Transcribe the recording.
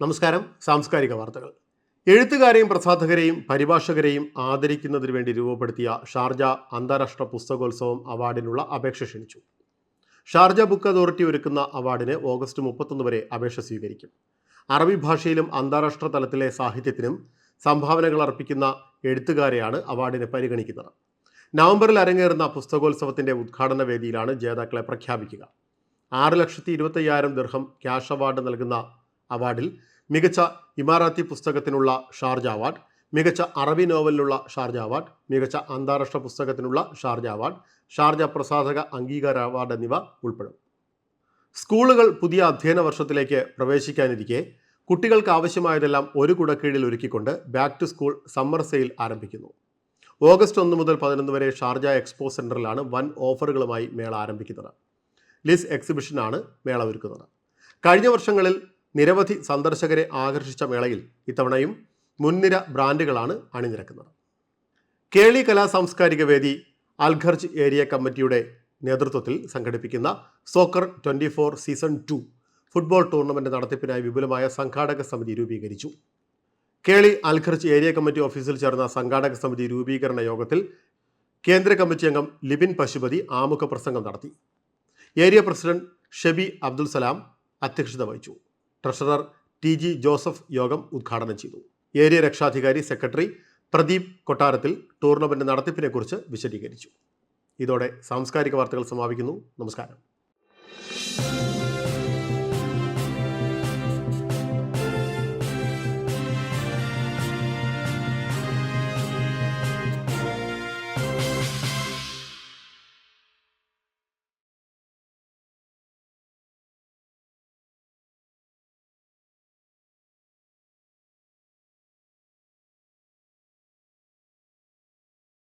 നമസ്കാരം. സാംസ്കാരിക വാർത്തകൾ. എഴുത്തുകാരെയും പ്രസാധകരെയും പരിഭാഷകരെയും ആദരിക്കുന്നതിന് വേണ്ടി രൂപപ്പെടുത്തിയ ഷാർജ അന്താരാഷ്ട്ര പുസ്തകോത്സവം അവാർഡിനുള്ള അപേക്ഷ ക്ഷണിച്ചു. ഷാർജ ബുക്ക് അതോറിറ്റി ഒരുക്കുന്ന അവാർഡിന് ഓഗസ്റ്റ് മുപ്പത്തൊന്ന് വരെ അപേക്ഷ സ്വീകരിക്കും. അറബി ഭാഷയിലും അന്താരാഷ്ട്ര തലത്തിലെ സാഹിത്യത്തിനും സംഭാവനകൾ അർപ്പിക്കുന്ന എഴുത്തുകാരെയാണ് അവാർഡിനെ പരിഗണിക്കുന്നത്. നവംബറിൽ അരങ്ങേറുന്ന പുസ്തകോത്സവത്തിന്റെ ഉദ്ഘാടന വേദിയിലാണ് ജേതാക്കളെ പ്രഖ്യാപിക്കുക. ആറ് ലക്ഷത്തി ഇരുപത്തയ്യായിരം ദിർഹം ക്യാഷ് അവാർഡ് നൽകുന്ന അവാർഡിൽ മികച്ച ഇമാറാത്തി പുസ്തകത്തിനുള്ള ഷാർജ അവാർഡ് മികച്ച അറബി നോവലിനുള്ള ഷാർജ അവാർഡ് മികച്ച അന്താരാഷ്ട്ര പുസ്തകത്തിനുള്ള ഷാർജ അവാർഡ് ഷാർജ പ്രസാധക അംഗീകാര അവാർഡ് എന്നിവ ഉൾപ്പെടും. സ്കൂളുകൾ പുതിയ അധ്യയന വർഷത്തിലേക്ക് പ്രവേശിക്കാനിരിക്കെ കുട്ടികൾക്ക് ആവശ്യമായതെല്ലാം ഒരു കുടക്കീഴിൽ ഒരുക്കിക്കൊണ്ട് back to school summer sale ആരംഭിക്കുന്നു. ഓഗസ്റ്റ് ഒന്ന് മുതൽ പതിനൊന്ന് വരെ ഷാർജ എക്സ്പോ സെന്ററിലാണ് വൻ ഓഫറുകളുമായി മേള ആരംഭിക്കുന്നത്. ലിസ് എക്സിബിഷനാണ് മേള ഒരുക്കുന്നത്. കഴിഞ്ഞ വർഷങ്ങളിൽ നിരവധി സന്ദർശകരെ ആകർഷിച്ച മേളയിൽ ഇത്തവണയും മുൻനിര ബ്രാൻഡുകളാണ് അണിനിരക്കുന്നത്. കേളി കലാ സാംസ്കാരിക വേദി അൽഖർജ് ഏരിയ കമ്മിറ്റിയുടെ നേതൃത്വത്തിൽ സംഘടിപ്പിക്കുന്ന soccer twenty four season two football tournament നടത്തിപ്പിനായി വിപുലമായ സംഘാടക സമിതി രൂപീകരിച്ചു. കേളി അൽഖർജ് ഏരിയ കമ്മിറ്റി ഓഫീസിൽ ചേർന്ന സംഘാടക സമിതി രൂപീകരണ യോഗത്തിൽ കേന്ദ്ര കമ്മിറ്റി അംഗം ലിബിൻ പശുപതി ആമുഖ പ്രസംഗം നടത്തി. ഏരിയ പ്രസിഡന്റ് ഷെബി അബ്ദുൽ സലാം അധ്യക്ഷത വഹിച്ചു. ട്രഷറർ ടി ജി ജോസഫ് യോഗം ഉദ്ഘാടനം ചെയ്തു. ഏരിയ രക്ഷാധികാരി സെക്രട്ടറി പ്രദീപ് കൊട്ടാരത്തിൽ ടൂർണമെന്റ് നടത്തിപ്പിനെക്കുറിച്ച് വിശദീകരിച്ചു. ഇതോടെ സാംസ്കാരിക വാർത്തകൾ സമാപിക്കുന്നു. നമസ്കാരം.